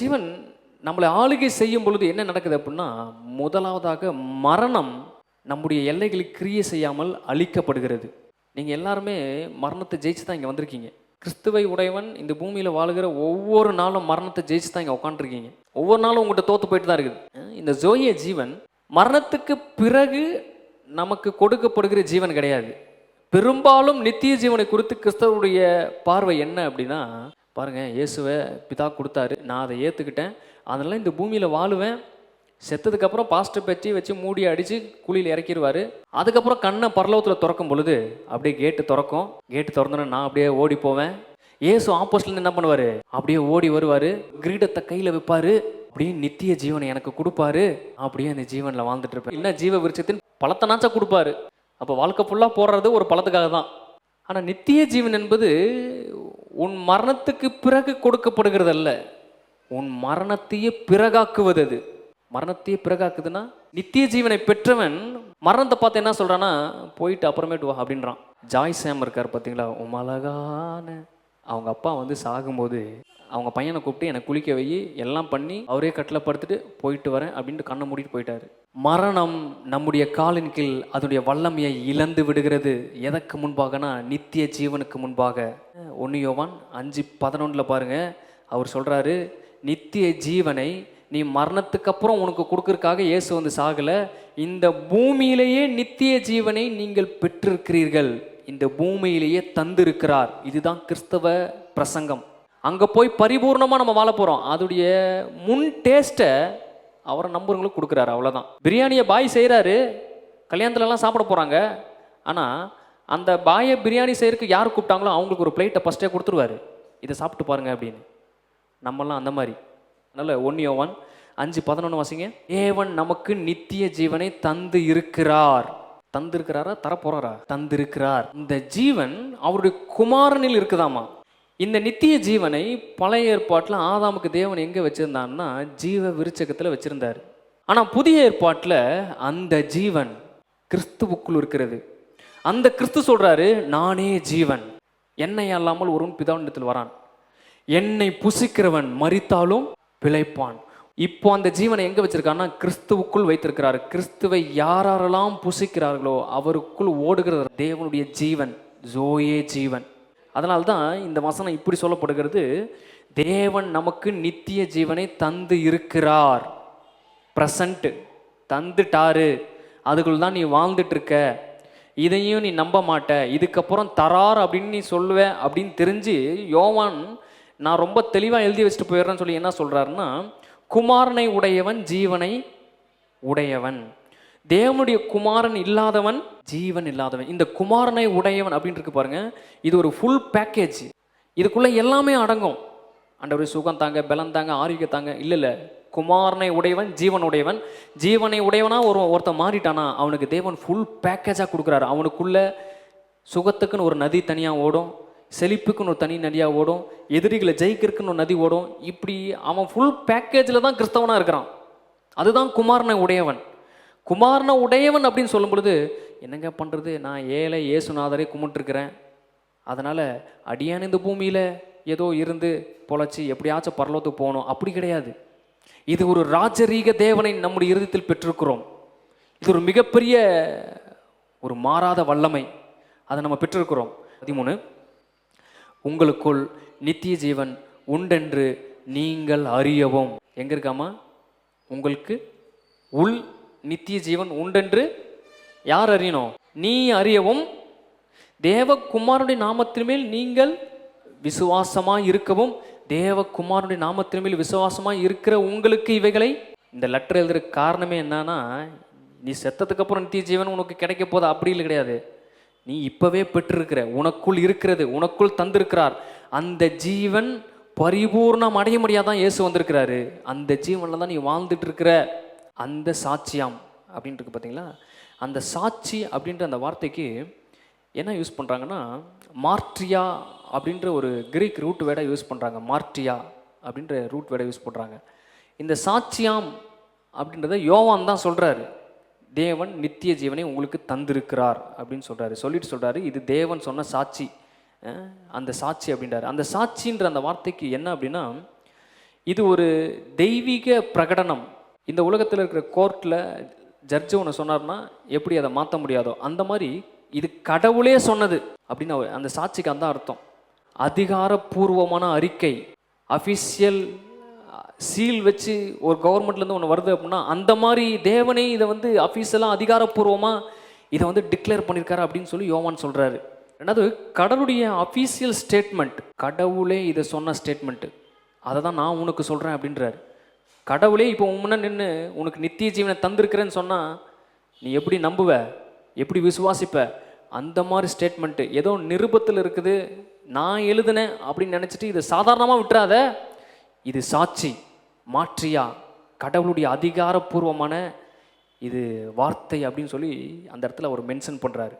ஜீவன் நம்மளை ஆளுகை செய்யும் பொழுது என்ன நடக்குது அப்படின்னா முதலாவதாக மரணம் நம்முடைய எல்லைகளை கிரியை செய்யாமல் அழிக்கப்படுகிறது. நீங்கள் எல்லாருமே மரணத்தை ஜெயிச்சு தான் இங்கே வந்திருக்கீங்க. கிறிஸ்துவை உடையவன் இந்த பூமியில் வாழுகிற ஒவ்வொரு நாளும் மரணத்தை ஜெயிச்சு தான் இங்கே உட்காந்துருக்கீங்க ஒவ்வொரு நாளும் உங்கள்கிட்ட தோத்து போயிட்டு தான் இருக்குது. இந்த ஜோய ஜீவன் மரணத்துக்கு பிறகு நமக்கு கொடுக்கப்படுகிற ஜீவன் கிடையாது. பெரும்பாலும் நித்திய ஜீவனை குறித்து கிறிஸ்தவருடைய பார்வை என்ன அப்படின்னா பாருங்கள் இயேசுவை பிதா கொடுத்தாரு. நான் அதை ஏற்றுக்கிட்டேன் அதனால் இந்த பூமியில் வாழுவேன். செத்ததுக்கப்புறம் பாஸ்டர் பற்றி வச்சு மூடி அடித்து குழியில் இறக்கிடுவார் அதுக்கப்புறம் கண்ணை பரலோகத்தில் திறக்கும் பொழுது அப்படியே கேட்டு திறக்கும். கேட்டு திறந்தோன்னே நான் அப்படியே ஓடி போவேன். இயேசு ஆப்போசிட்லேருந்து என்ன பண்ணுவார்? அப்படியே ஓடி வருவார். கிரீடத்தை கையில் வைப்பார். அப்படியே நித்திய ஜீவனை எனக்கு கொடுப்பாரு. அப்படியே அந்த ஜீவனில் வாழ்ந்துட்டு இருப்பேன். இல்லை ஜீவ விருட்சத்தின் பழத்தனாச்சா கொடுப்பாரு. அப்போ வாழ்க்கை ஃபுல்லாக போடுறது ஒரு பழத்துக்காக தான் ஆனால் நித்திய ஜீவன் என்பது உன் மரணத்துக்கு பிறகு கொடுக்கப்படுகிறது அல்ல உன் மரணத்தையே பிறகாக்குவது அது. மரணத்தையே பிறகாக்குதுன்னா நித்திய ஜீவனை பெற்றவன் மரணத்தை பார்த்து என்ன சொல்கிறான்னா போயிட்டு அப்புறமேட்டு வா அப்படின்றான். ஜாய் சாம் இருக்கார் பார்த்தீங்களா உமலகான அவங்க அப்பா வந்து சாகும்போது அவங்க பையனை கூப்பிட்டு என்னை குளிக்க வை எல்லாம் பண்ணி அவரே கட்டில் படுத்துட்டு போயிட்டு வரேன் அப்படின்ட்டு கண்ணை மூடிட்டு போயிட்டாரு. மரணம் நம்முடைய காலின் கீழ் அதனுடைய வல்லமையை இழந்து விடுகிறது. எதற்கு முன்பாகனா நித்திய ஜீவனுக்கு முன்பாக. ஒன்று யோவான் அஞ்சு பதினொன்றில் பாருங்க அவர் சொல்கிறாரு நித்திய ஜீவனை நீ மரணத்துக்கு அப்புறம் உனக்கு கொடுக்கறக்காக இயேசு வந்து சாகலை. இந்த பூமியிலேயே நித்திய ஜீவனை நீங்கள் பெற்றிருக்கிறீர்கள். இந்த பூமியிலேயே தந்திருக்கிறார். இதுதான் கிறிஸ்தவ பிரசங்கம். அங்கே போய் பரிபூர்ணமாக நம்ம வாழ போகிறோம் அதோடைய முன் டேஸ்ட்டை அவரை நம்புறவங்களுக்கு கொடுக்குறாரு அவ்வளோதான் பிரியாணியை பாய் செய்கிறாரு கல்யாணத்துலலாம் சாப்பிட போகிறாங்க ஆனால் அந்த பாயை பிரியாணி செய்கிறதுக்கு யார் கூப்பிட்டாங்களோ அவங்களுக்கு ஒரு பிளேட்டை ஃபஸ்ட்டே கொடுத்துருவாரு. இதை சாப்பிட்டு பாருங்க அப்படின்னு. நம்மெல்லாம் அந்த மாதிரி. அதனால ஒன் யோவான் அஞ்சு பதினொன்று வாசிங்க. ஏவன் நமக்கு நித்திய ஜீவனை தந்து இருக்கிறார். தந்திருக்கிறாரா? தரப்போறாரா? தந்திருக்கிறார். இந்த ஜீவன் அவருடைய குமாரனில் இருக்குதாமா? இந்த நித்திய ஜீவனை பழைய ஏற்பாட்டில் ஆதாமுக்கு தேவன் எங்கே வச்சுருந்தான்னா ஜீவ விருச்சகத்தில் வச்சுருந்தார். ஆனால் புதிய ஏற்பாட்டில் அந்த ஜீவன் கிறிஸ்துவுக்குள் இருக்கிறது. அந்த கிறிஸ்து சொல்கிறாரு நானே ஜீவன். என்னை அல்லாமல் ஒருவன் பிதாவிடத்தில் வரான். என்னை புசிக்கிறவன் மரித்தாலும் பிழைப்பான். இப்போ அந்த ஜீவனை எங்க வச்சிருக்காருன்னா கிறிஸ்துவுக்குள் வைத்திருக்கிறார். கிறிஸ்துவை யாரெல்லாம் புசிக்கிறார்களோ அவருக்குள் ஓடுகிறது தேவனுடைய ஜீவன் ஜோயே ஜீவன். அதனால்தான் இந்த வசனம் இப்படி சொல்லப்படுகிறது. தேவன் நமக்கு நித்திய ஜீவனை தந்து இருக்கிறார். ப்ரெசண்ட்டு தந்துட்டாரு. அதுக்குள் தான் நீ வாழ்ந்துட்டு இருக்க இதையும் நீ நம்ப மாட்ட. இதுக்கப்புறம் தரார் அப்படின்னு நீ சொல்லுவ அப்படின்னு தெரிஞ்சு யோவான் நான் ரொம்ப தெளிவாக எழுதி வச்சுட்டு போயிடுறேன்னு சொல்லி என்ன சொல்கிறாருன்னா குமாரனை உடையவன் ஜீவனை உடையவன். தேவனுடைய குமாரன் இல்லாதவன் ஜீவன் இல்லாதவன். இந்த குமாரனை உடையவன் அப்படின்னு இருக்கு பாருங்க. இது ஒரு ஃபுல் பேக்கேஜ் இதுக்குள்ள எல்லாமே அடங்கும். ஆண்டவரே சுகம் தாங்க பலம் தாங்க ஆரோக்கியம் தாங்க. இல்லை இல்லை. குமாரனை உடையவன் ஜீவன் உடையவன். ஜீவனை உடையவனா ஒரு ஒருத்தன் மாறிட்டானா அவனுக்கு தேவன் ஃபுல் பேக்கேஜாக கொடுக்குறாரு. அவனுக்குள்ள சுகத்துக்குன்னு ஒரு நதி தனியாக ஓடும். செழிப்புக்குன்னு ஒரு தனி நதியாக ஓடும் எதிரிகளை ஜெயிக்கிறதுக்குன்னு ஒரு நதி ஓடும் இப்படி அவன் ஃபுல் பேக்கேஜில் தான் கிறிஸ்தவனாக இருக்கிறான். அதுதான் குமாரனை உடையவன். குமாரனை உடையவன் அப்படின்னு சொல்லும் பொழுது என்னங்க பண்ணுறது நான் ஏழை ஏசுநாதரை கும்பிட்டுருக்கிறேன். அதனால் அடியான் இந்த பூமியில் ஏதோ இருந்து பொழைச்சி எப்படியாச்சும் பரலோத்துக்கு போகணும். அப்படி கிடையாது. இது ஒரு ராஜரீக தேவனை நம்முடைய இருதயத்தில் பெற்றிருக்கிறோம். இது ஒரு மிகப்பெரிய ஒரு மாறாத வல்லமை. அதை நம்ம பெற்றிருக்கிறோம். பதிமூணு உங்களுக்குள் நித்திய ஜீவன் உண்டென்று நீங்கள் அறியவும். எங்க இருக்காமா உங்களுக்கு உள் நித்திய ஜீவன் உண்டென்று யார் அறியணும்? நீ அறியவும் தேவகுமாரனுடைய நாமத்தின் மேல் நீங்கள் விசுவாசமாக இருக்கவும் தேவகுமாரனுடைய நாமத்தின் மேல் விசுவாசமாக இருக்கிற உங்களுக்கு இவைகளை இந்த லெட்டர் எழுதுற காரணமே என்னன்னா நீ செத்ததுக்கு அப்புறம் நித்திய ஜீவன் உனக்கு கிடைக்க போதா அப்படி இல்லை கிடையாது. நீ இப்பவே பெற்றிருக்கிற உனக்குள் இருக்கிறது உனக்குள் தந்திருக்கிறார். அந்த ஜீவன் பரிபூர்ணம் அடைய முடியாதான் இயேசு வந்திருக்கிறாரு. அந்த ஜீவனில் தான் நீ வாழ்ந்துட்டு இருக்கிற அந்த சாட்சியாம் அப்படின்ட்டு இருக்கு பார்த்தீங்களா அந்த சாட்சி அப்படின்ற அந்த வார்த்தைக்கு என்ன யூஸ் பண்ணுறாங்கன்னா மார்ட்ரியா அப்படின்ற ஒரு கிரீக் ரூட் வேடை யூஸ் பண்ணுறாங்க மார்ட்ரியா அப்படின்ற ரூட் வேடை யூஸ் பண்ணுறாங்க இந்த சாட்சியாம் அப்படின்றத யோவான் தான் சொல்கிறாரு தேவன் நித்திய ஜீவனை உங்களுக்கு தந்திருக்கிறார் அப்படின்னு சொல்கிறாரு சொல்லிட்டு சொல்கிறாரு இது தேவன் சொன்ன சாட்சி. அந்த சாட்சி அப்படின்றாரு. அந்த சாட்சின்ற அந்த வார்த்தைக்கு என்ன அப்படின்னா இது ஒரு தெய்வீக பிரகடனம். இந்த உலகத்தில் இருக்கிற கோர்ட்டில் ஜட்ஜு ஒன்று சொன்னார்னா எப்படி அதை மாற்ற முடியாதோ அந்த மாதிரி இது கடவுளே சொன்னது அப்படின்னு அவர் அந்த சாட்சிக்கு அந்த அர்த்தம். அதிகாரப்பூர்வமான அறிக்கை அஃபிஷியல் சீல் வச்சு ஒரு கவர்மெண்ட்லேருந்து ஒன்று வருது அப்படின்னா அந்த மாதிரி தேவனே இதை வந்து அஃபீஸெல்லாம் அதிகாரப்பூர்வமாக இதை வந்து டிக்ளேர் பண்ணியிருக்காரு அப்படின்னு சொல்லி யோவான் சொல்கிறாரு ரெண்டாவது கடவுளுடைய அஃபீஷியல் ஸ்டேட்மெண்ட் கடவுளே இதை சொன்ன ஸ்டேட்மெண்ட்டு அதை தான் நான் உனக்கு சொல்கிறேன் அப்படின்றாரு. கடவுளே இப்போ உன் நின்று உனக்கு நித்திய ஜீவனை தந்திருக்கிறேன்னு சொன்னால் நீ எப்படி நம்புவ? எப்படி விசுவாசிப்ப? அந்த மாதிரி ஸ்டேட்மெண்ட்டு ஏதோ நிருபத்தில் இருக்குது நான் எழுதுனேன் அப்படின்னு நினச்சிட்டு இதை சாதாரணமாக விட்டுறாத. இது சாட்சி. மாற்றியா? கடவுளுடைய அதிகாரப்பூர்வமான இது வார்த்தை அப்படின்னு சொல்லி அந்த இடத்துல அவர் மென்ஷன் பண்ணுறாரு